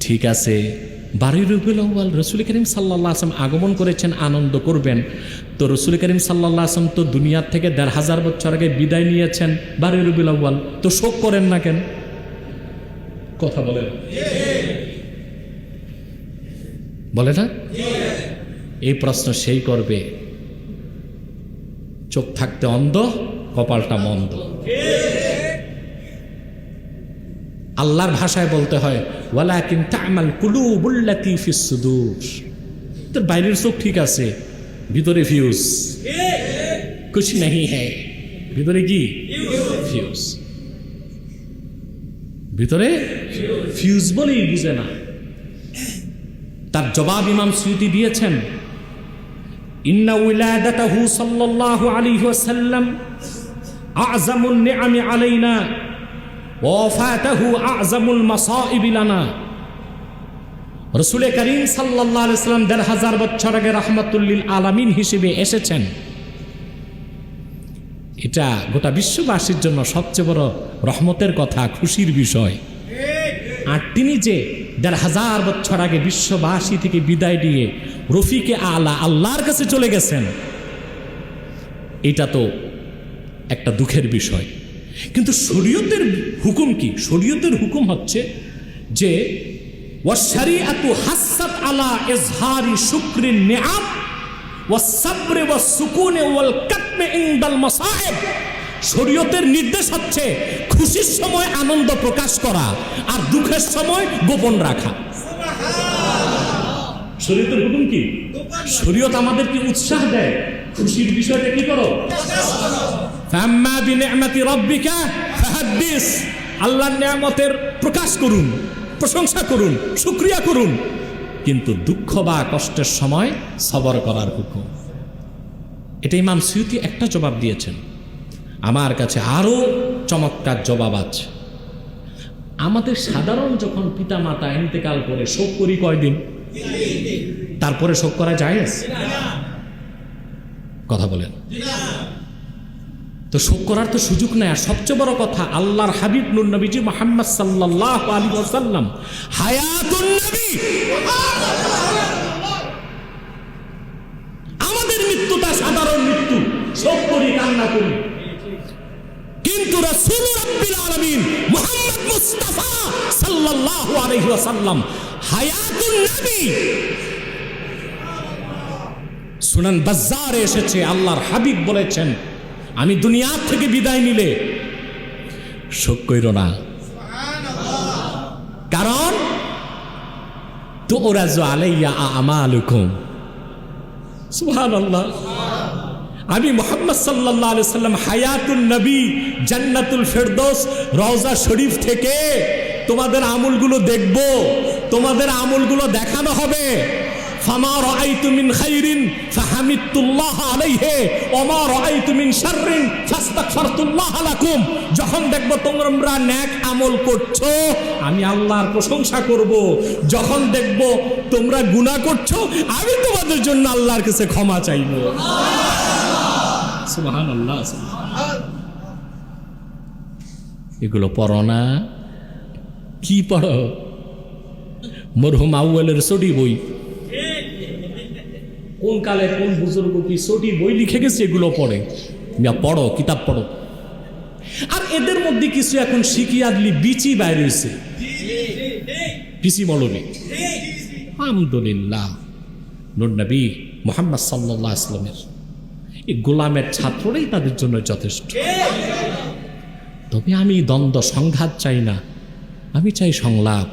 ঠিক আছে। বারোই রবিউল আউ্বাল রসুল করিম সাল্লাহ আসলাম আগমন করেছেন, আনন্দ করবেন। তো রসুল করিম সাল্লাহ আসলাম তো দুনিয়ার থেকে দেড় হাজার বছর আগে বিদায় নিয়েছেন বারোই রবিউল আউ্বাল তো শোক করেন না কেন? কথা বলেন। বলে না? এই প্রশ্ন সেই করবে। চোখ থাকতে অন্ধ, কপালটা মন্দ। আল্লাহর ভাষায় বলতে হয়, ওয়ালাকিন তামাল কুলুবুল্লাতি ফিস সুদূর। তোর বাইরের চোখ ঠিক আছে, ভিতরে ফিউজ কুছ নাহি হ্যায় ভিতরে কি? ফিউজ ভিতরে ফিউজ বলেই বুঝে না। তার জবাব ইমাম সুইতি দিয়েছেন, ইন্না উলাদাতাহু সাল্লাল্লাহু আলাইহি ওয়াসাল্লাম আযমুন নিআমি আলাইনা ওয়াফাতাহু আযমুল মাসাইব লানা। রসুলে করিম সাল্লাল্লাহু আলাইহি সাল্লাম দেড় হাজার বছর আগে রহমাতুল্লিল আলামিন হিসেবে এসেছেন। এটা গোটা বিশ্ববাসীর জন্য সবচেয়ে বড় রহমতের কথা, খুশির বিষয়। আর তিনি যে দেড় হাজার বছর আগে বিশ্ববাসী থেকে বিদায় দিয়ে রফিকে আলা আল্লাহর কাছে চলে গেছেন, এটা তো একটা দুঃখের বিষয়। কিন্তু শরীয়তের হুকুম কি? শরীয়তের হুকুম হচ্ছে যে ওয়াশারিআতু হাসাত আলা ইজহারি শুকরিন নিআম ওয়াসসাবরে ওয়াসসুকুনে ওয়াল কাতমে ইনদাল মাসাইব শরীয়তের নির্দেশ হচ্ছে খুশির সময় আনন্দ প্রকাশ করা আর দুঃখের সময় গোপন রাখা। শরীয়তের হুকুম কি? শরীয়ত আমাদেরকে উৎসাহ দেয়। খুশির বিষয়টা কি করো। ফাম্মা বিনিআমাতি রাব্বিকা ফাহাদ্দিস। আল্লাহর নিয়ামতের প্রকাশ করুন, প্রশংসা করুন, শুকরিয়া করুন। কিন্তু দুঃখ বা কষ্টের সময় সবর করার হুকুম। এটা ইমাম সুয়ুতি একটা জবাব দিয়েছেন। আমার কাছে আরও চমৎকার জবাব আছে। আমাদের সাধারণ যখন পিতা মাতা ইন্তেকাল করে শোক করি কয়দিন? তারপরে শোক করা যায় কথা বলেন। তো শোক করার তো সুযোগ নেই। আর সবচেয়ে বড় কথা, আল্লাহর হাবিব নুর নবীজি মোহাম্মদ সাল্লাহ আলী ওসাল্লাম আমাদের মৃত্যুটা সাধারণ মৃত্যু, শোক করি, কান্না করি। কিন্তু এসেছে, আল্লাহর হাবিব বলেছেন আমি দুনিয়ার থেকে বিদায় নিলে শোক কইর না। কারণ তো ওরা আলাইয়া আমালুকুম। সুবহানাল্লাহ। আমি মোহাম্মদ সাল্লাহ আলি সাল্লাম হায়াতুল নবী, জান্নাতুল ফেরদোস, রওজা শরীফ থেকে তোমাদের আমলগুলো দেখব, তোমাদের আমলগুলো দেখানো হবে। ফামা রাআইতু মিন খাইরিন যখন দেখব তোমরা নেক আমল করছ, আমি আল্লাহর প্রশংসা করব। যখন দেখব তোমরা গুনাহ করছ, আমি তোমাদের জন্য আল্লাহর কাছে ক্ষমা চাইব। এগুলো পড়ো না। কি পড়ো? মরহুম আউ্বালের সটি বই। কোন কালে কোন বুজুর্গ কি সটি বই লিখে গেছে এগুলো পড়ে? মিয়া, পড়ো, কিতাব পড়ো। আর এদের মধ্যে কিছু এখন শিখিয়ে দিলি বিচি বাইরে হয়েছে পিসি মৌলবী আলহামদুলিল্লাহ নবী মোহাম্মদ সাল্লাহ আসলামের এই গোলামের ছাত্ররাই তাদের জন্য যথেষ্ট। তবে আমি দ্বন্দ্ব, সংঘাত চাই না। আমি চাই সংলাপ।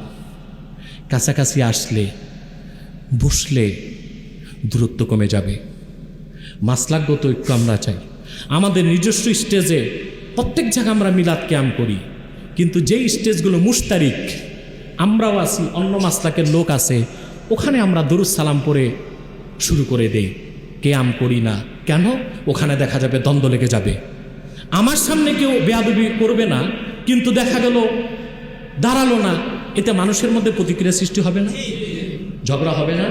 কাছাকাছি আসলে, বসলে দূরত্ব কমে যাবে। মাসলাগত ঐক্য আমরা চাই। আমাদের নিজস্ব স্টেজে প্রত্যেক জায়গায় আমরা মিলাদ ক্যাম্প করি। কিন্তু যেই স্টেজগুলো মুশতারিক, আমরাও আছি, অন্য মাসলাকের লোক আছে, ওখানে আমরা দরুদ সালাম পরে শুরু করে দেই। কেয়াম করি না। কেন? ওখানে দেখা যাবে দ্বন্দ্ব লেগে যাবে। আমার সামনে কেউ বেয়াদবি করবে না, কিন্তু দেখা গেল দাঁড়াল না। এতে মানুষের মধ্যে প্রতিক্রিয়া সৃষ্টি হবে না? ঝগড়া হবে না?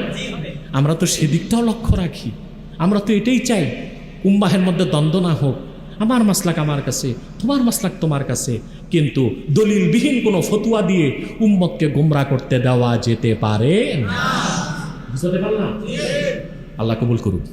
আমরা তো সেদিকটাও লক্ষ্য রাখি। আমরা তো এটাই চাই উম্মাহের মধ্যে দ্বন্দ্ব না হোক। আমার মাসলাক আমার কাছে তোমার মাসলাক তোমার কাছে। কিন্তু দলিলবিহীন কোনো ফতুয়া দিয়ে উম্মতকে গুমরা করতে দেওয়া যেতে পারে না। বুঝতে পারলাম? আল্লাহ কবুল করুক।